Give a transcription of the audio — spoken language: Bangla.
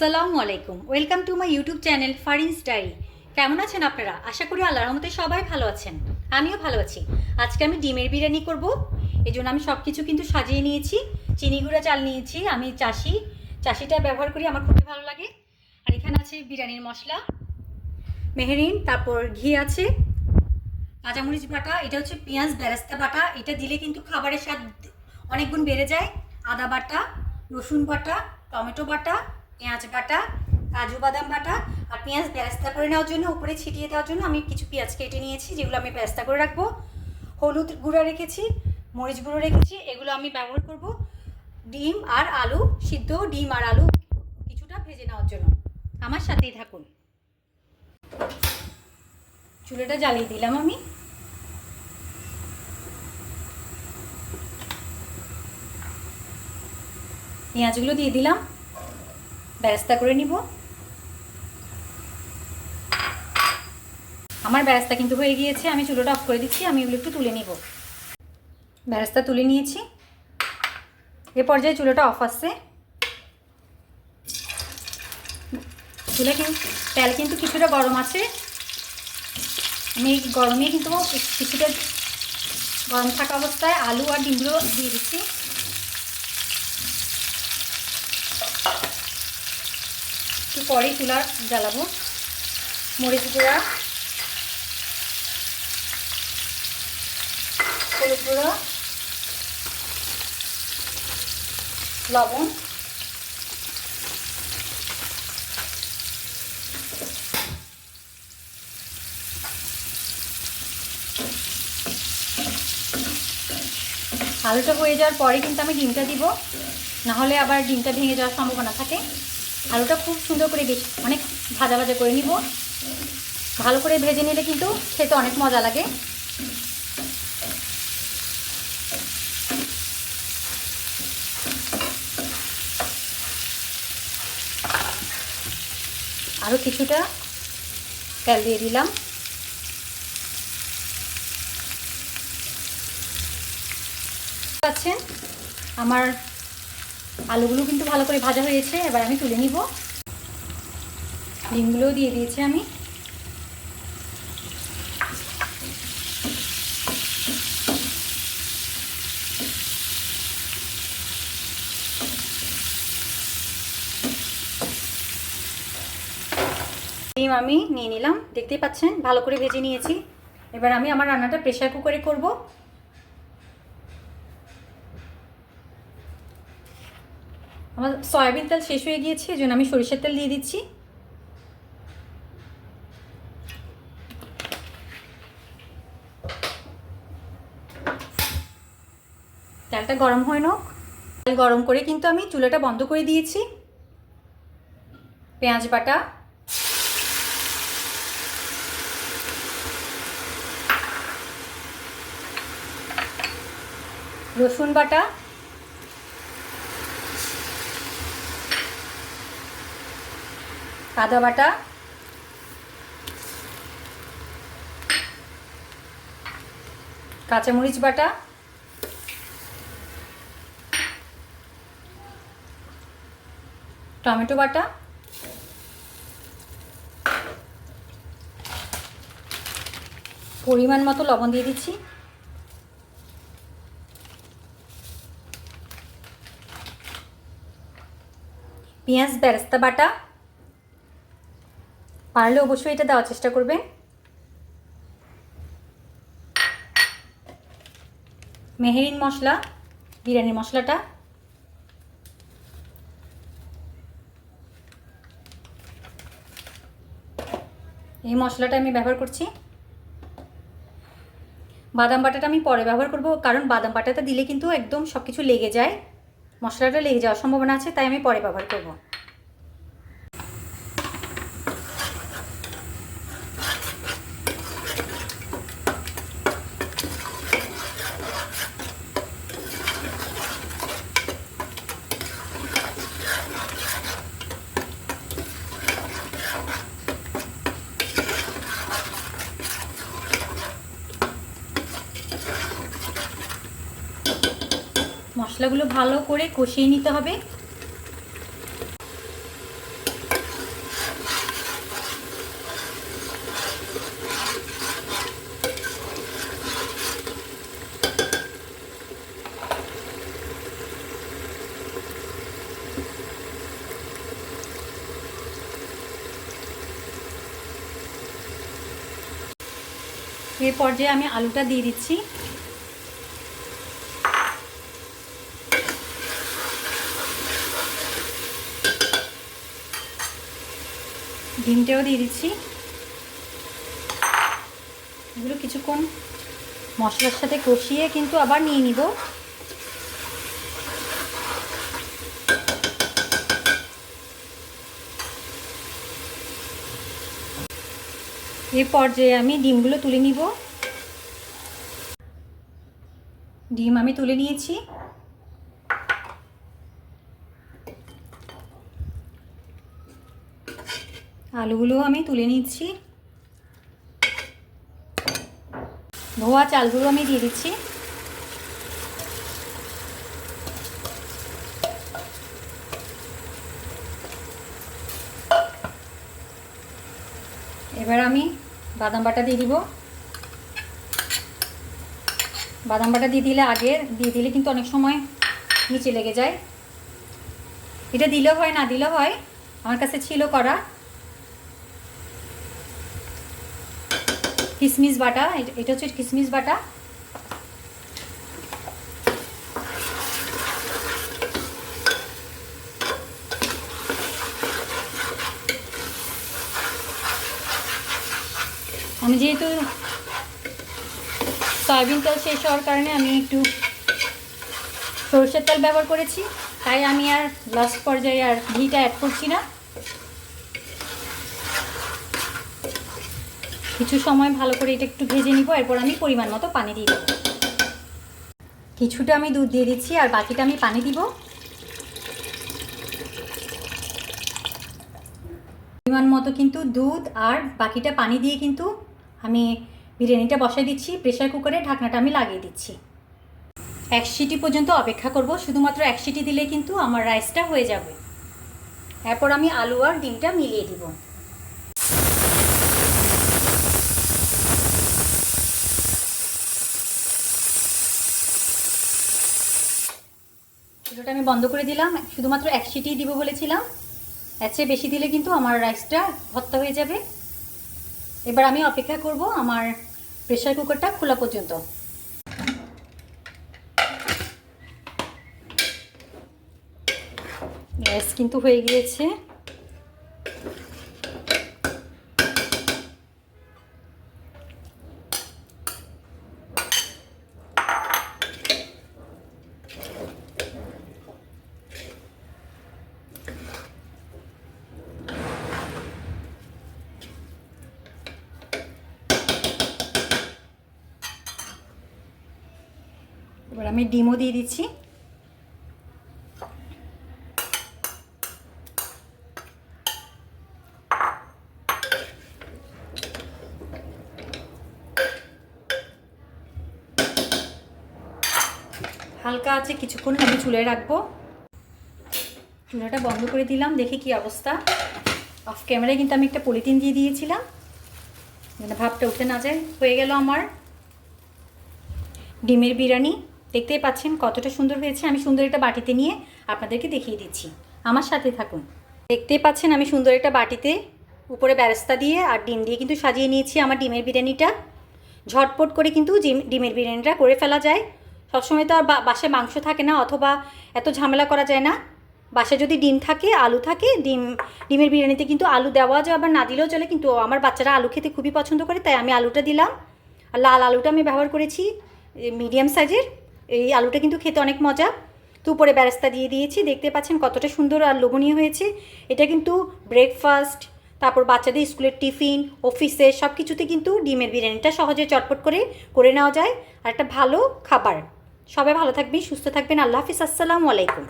আসসালামু আলাইকুম। Welcome to my YouTube channel Farin's diary. কেমন আছেন আপনারা? আশা করি আল্লাহর রহমতে সবাই ভালো আছেন। আমিও ভালো আছি। আজকে আমি ডিমের বিরিয়ানি করব। এই জন্য আমি সব কিছু কিন্তু সাজিয়ে নিয়েছি। চিনি গুঁড়া চাল নিয়েছি। আমি চাষি। চাষিটা ব্যবহার করি, আমার খুবই ভালো লাগে। আর এখানে আছে বিরিয়ানির মশলা, মেহেরিন, তারপর ঘি আছে, কাঁচামরিচ বাটা, এটা হচ্ছে পেঁয়াজ বেরেস্তা বাটা। এটা দিলে কিন্তু খাবারের স্বাদ অনেক গুণ বেড়ে যায়। আদা বাটা, রসুন বাটা, টমেটো বাটা পেঁয়াজ বাটা, কাজু বাদাম বাটা আর পেঁয়াজ বেরেস্তা করে নেওয়ার জন্য, উপরে ছিটিয়ে দেওয়ার জন্য আমি কিছু পেঁয়াজ কেটে নিয়েছি, যেগুলো আমি বেরেস্তা করে রাখব। হলুদ গুঁড়ো রেখেছি, মরিচ গুঁড়ো রেখেছি, এগুলো আমি ব্যবহার করব ডিম আর আলু সিদ্ধ ডিম আর আলু কিছুটা ভেজে নেওয়ার জন্য। আমার সাথেই থাকুন। চুলোটা জ্বালিয়ে দিলাম আমি। পেঁয়াজগুলো দিয়ে দিলাম। ব্যবস্থা করে নিব। আমার ব্যবস্থা কিন্তু হয়ে গিয়েছে, আমি চুলোটা অফ করে দিচ্ছি, আমি এগুলো একটু তুলে নিব। ব্যবস্থা তুলে নিয়েছি। এ পর্যায়ে চুলোটা অফ আসছে চুলে কিন্তু তেল কিন্তু কিছুটা গরম আছে। আমি গরমে কিন্তু কিছুটা গরম থাকা অবস্থায় আলু আর ডিমগুলো দিয়ে দিচ্ছি। একটু পরেই চুলা জ্বালাবো। মরিচ গুঁড়া, হলুদ গুঁড়ো, লবণ। আলুটা হয়ে যাওয়ার পরে কিন্তু আমি ডিমটা দিব, নাহলে আবার ডিমটা ভেঙে যাওয়ার সম্ভাবনা থাকে। আলুটা খুব সুন্দর করে বেশ অনেক ভাজা ভাজা করে নিব। ভালো করে ভেজে নিলে কিন্তু খেতে অনেক মজা লাগে। আরও কিছুটা তেল দিয়ে দিলাম। আমার আলুগুলো কিন্তু ভালো করে ভাজা হয়েছে, এবার আমি তুলে নিব। ডিমগুলোও দিয়ে দিয়েছি আমি। ডিম আমি নিয়ে নিলাম, দেখতেই পাচ্ছেন, ভালো করে ভেজে নিয়েছি। এবার আমি আমার রান্নাটা প্রেশার কুকারে করব। আমার সয়াবিন তেল শেষ হয়ে গিয়েছে, এই জন্য আমি সরিষার তেল দিয়ে দিচ্ছি। তেলটা গরম হয়ে নোক তেল গরম করে কিন্তু আমি চুলাটা বন্ধ করে দিয়েছি। পেঁয়াজ বাটা। রসুন বাটা। আদা বাটা। কাঁচামরিচ বাটা। টমেটো বাটা। পরিমাণ মতো লবণ দিয়ে দিচ্ছি। পেঁয়াজ বেরেস্তা বাটা। পারলে অবশ্যই এটা দেওয়ার চেষ্টা করবেন। মেহেরিন মশলা, বিরিয়ানির মশলাটা। এই মশলাটা আমি ব্যবহার করছি। বাদাম বাটাটা আমি পরে ব্যবহার করব, কারণ বাদাম বাটাটা দিলে কিন্তু একদম সব কিছু লেগে যায়। মশলাটা লেগে যাওয়ার সম্ভাবনা আছে, তাই আমি পরে ব্যবহার করব। মশলাগুলো ভালো করে কষিয়ে নিতে হবে। এ পর্যায়ে আমি আলুটা দিয়ে দিচ্ছি। ডিমটাও দিয়ে দিচ্ছি। এগুলো কিছুক্ষণ মশলার সাথে কষিয়ে কিন্তু আবার নিয়ে নিব। এই পর্যায়ে আমি ডিমগুলো তুলে নিব। ডিম আমি তুলে নিয়েছি। আলুগুলো আমি তুলে নিচ্ছি। ধোয়া চালগুলো আমি দিয়ে দিচ্ছি। এবার আমি বাদাম বাটা দিয়ে দিব। বাদাম বাটা দিয়ে দিলে আগে, দিয়ে দিলে কিন্তু অনেক সময় নিচে লেগে যায়। এটা দিলেও হয়, না দিলেও হয়, আমার কাছে ছিল করা। কিসমিস বাটা এটা- হচ্ছে কিসমিস বাটা। আমি যেহেতু সয়াবিন তেল শেষ হওয়ার কারণে আমি একটু সরষের তেল ব্যবহার করেছি, তাই আমি আর লাস্ট পর্যায়ে আর ঘিটা অ্যাড করছি না। কিছু সময় ভালো করে এটা একটু ভেজে নিব, এরপর আমি পরিমাণ মতো পানি দিয়ে দেবো। কিছুটা আমি দুধ দিয়ে দিচ্ছি, আর বাকিটা আমি পানি দিব। পরিমাণ মতো কিন্তু দুধ আর বাকিটা পানি দিয়ে কিন্তু আমি বিরিয়ানিটা বসাই দিচ্ছি প্রেশার কুকারে ঢাকনাটা আমি লাগিয়ে দিচ্ছি। এক সিটি পর্যন্ত অপেক্ষা করব, শুধুমাত্র এক সিটি দিলে কিন্তু আমার রাইসটা হয়ে যাবে। এরপর আমি আলু আর ডিমটা মিলিয়ে দিব। চুলোটা আমি বন্ধ করে দিলাম। শুধুমাত্র এক সিটি দিব বলেছিলাম। এর চেয়ে বেশি দিলে কিন্তু আমার রাইসটা ভর্তা হয়ে যাবে। এবার আমি অপেক্ষা করব আমার প্রেশার কুকারটা খোলা পর্যন্ত। গ্যাস কিন্তু হয়ে গিয়েছে। আমি ডিমও দিয়ে দিচ্ছি। হালকা আছে, কিছুক্ষণ আমি চুলে রাখব। চুলাটা বন্ধ করে দিলাম, দেখি কি অবস্থা। অফ ক্যামেরায় কিন্তু আমি একটা পলিথিন দিয়ে দিয়েছিলাম। যেন ভাবটা উঠে না যায়। হয়ে গেল আমার ডিমের বিরিয়ানি। দেখতেই পাচ্ছেন কতটা সুন্দর হয়েছে। আমি সুন্দর একটা বাটিতে নিয়ে আপনাদেরকে দেখিয়ে দিচ্ছি। আমার সাথে থাকুন। দেখতেই পাচ্ছেন আমি সুন্দর একটা বাটিতে উপরে ব্যারেস্তা দিয়ে আর ডিম দিয়ে কিন্তু সাজিয়ে নিয়েছি আমার ডিমের বিরিয়ানিটা। ঝটপট করে কিন্তু ডিম- ডিমের বিরিয়ানিটা করে ফেলা যায়। সবসময় তো আর বা- বাসায় মাংস থাকে না অথবা এত ঝামেলা করা যায় না। বাসে যদি ডিম থাকে, আলু থাকে, ডিম, ডিমের বিরিয়ানিতে কিন্তু আলু দেওয়া যায় আবার না দিলেও চলে। কিন্তু আমার বাচ্চারা আলু খেতে খুবই পছন্দ করে, তাই আমি আলুটা দিলাম। আর লাল আলুটা আমি ব্যবহার করেছি মিডিয়াম সাইজের এই আলুটা কিন্তু খেতে অনেক মজা। তো উপরে ব্যারাস্তা দিয়ে দিয়েছি, দেখতে পাচ্ছেন কতটা সুন্দর আর লোভনীয় হয়েছে। এটা কিন্তু ব্রেকফাস্ট তারপর বাচ্চাদের স্কুলের টিফিন অফিসে সব কিছুতে কিন্তু ডিমের বিরিয়ানিটা সহজে চটপট করে করে নেওয়া যায়। আর একটা ভালো খাবার। সবাই ভালো থাকবেন, সুস্থ থাকবেন। আল্লাহ হাফিজ, আসসালামু আলাইকুম।